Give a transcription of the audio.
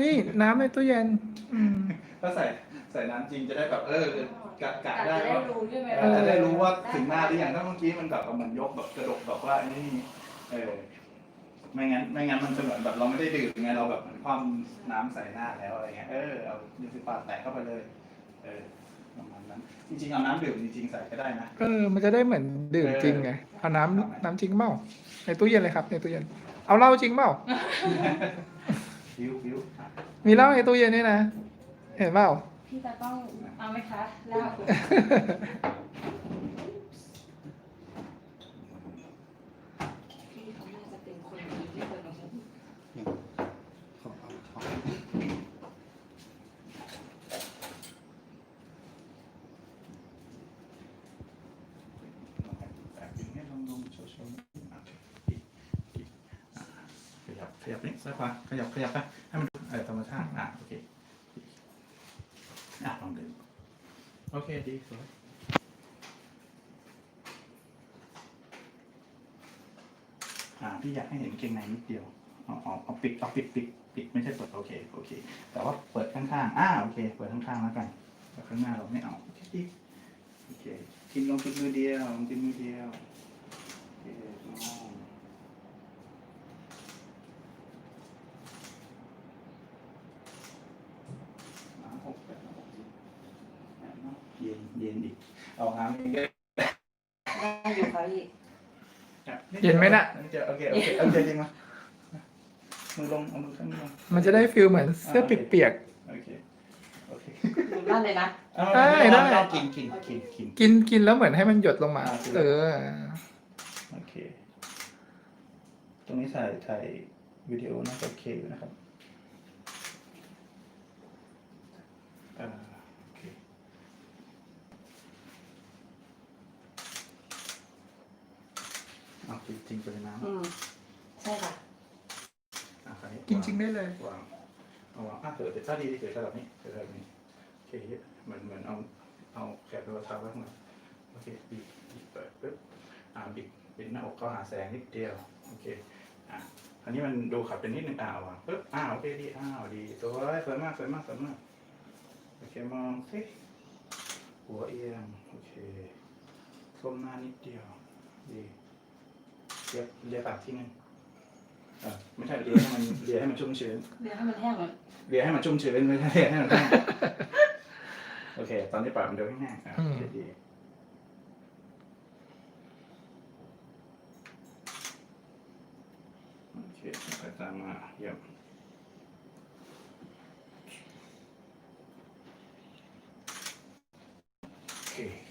นี่น้ำในตู้เย็น อืม ถ้าใส่ใส่น้ำจริงจะได้แบบเออกะกะอาจได้จะได้ว่ารู้ใช่ไหมเออจะได้รู้ว่าถึงหน้าหรือยังถ้าเมื่อกี้มันแบบเหมือนยกแบบกระดกแบบว่านี่เออไม่งั้นไม่งั้นมันจะเหมือนแบบเราไม่ได้ดื่มไงเราแบบเหมือนความน้ำใส่หน้าแล้วอะไรเงี้ยเออเอายูสิปาแตะเข้าไปเลยเออประมาณนั้นจริงๆเอาน้ำดื่มจริงๆใส่ก็ได้นะ เออ มันจะได้เหมือนดื่มจริงไง เอาน้ำน้ำจริงเปล่าในตู้เย็นเลยครับ ในตู้เย็น เอาเหล้าจริงเปล่า ฟิวฟิวอะมีเหล้าในตู้เย็นนี่นะ เห็นเปล่า พี่ตาต้องเอาไหมคะแล้วพี่เขาน่าจะเป็นคนดีที่สุดในชีวิต ขอเอาขอ แบบนี้ให้ลองลงโชว์โชว์อะอีกอีกอะ ขยับขยับนี่ซ้ายขวาขยับขยับไปให้มันดูเออธรรมชาติอะโอเคอะลองดื่มโอเคดีสวยอ่าพี่อยากให้เห็นเกงในนิดเดียวเอาเอาเอาปิดเอาปิดปิดปิดไม่ใช่เปิดโอเคโอเค แต่ว่าเปิดข้างๆอ่าโอเค เปิดข้างๆแล้วกันแต่ข้างหน้าเราไม่เอาโอเคดีโอเคกินลงกินมือเดียวลงกินมือเดียวโอเคน้องน้ำหกแปดน้ำหกสิบแปดเนอะเย็นเย็นอีกเอาน้ำเยอะได้อยู่ค่ะพี่เย็นไหมน่ะเจอโอเคโอเคเอาเย็นจริงมามือลงเอามือข้างนี้ลงมันจะได้ฟิลเหมือนเสื้อเปียกโอเคโอเคอยู่บ้านเลยนะเอาได้ได้เอากินกินกินกินๆกินกินแล้วเหมือนให้มันหยดลงมาอ่าเออ โอเค ตรงนี้ถ่ายถ่ายวิดีโอน่าจะโอเคอยู่นะครับอ่าโอเค เอาจริงจริงๆไปเลยน้ำอืมใช่ค่ะอะคราวนี้กินจริงได้เลย วางเอาวางอะเถือะถ้าดีเถือะแบบนี้เถือะแบบนี้โอเคเหมือนเหมือนเอาเอาแขนตัวเท้าไว้ข้างหลังโอเคบีบบีบเปิดปึ๊บอ่าบีบปิดหน้าอกเข้าหาแสงนิดเดียวโอเคอะอันนี้มันดูขับเป็นนิดนึงอ่าวางปึ๊บอ้าวโอเคดีอ้าวดีสวยสวยมากสวยมากสวยมากโอเคมองสิหัวเอียงโอเคก้มหน้านิดเดียวดี เลียเลียปากทีนึงอะไม่ใช่เลียให้มันเลียให้มันชุ่มชื้นเดี๋ยวให้มันแห้งก่อนเลียให้มันชุ่มชื้นไม่ใช่เลียให้มันแห้งโอเค ตอนนี้ปล่อยมันเดินแห้งๆอะโอเคดีโอเคไปตามมาเยี่ยมโอเค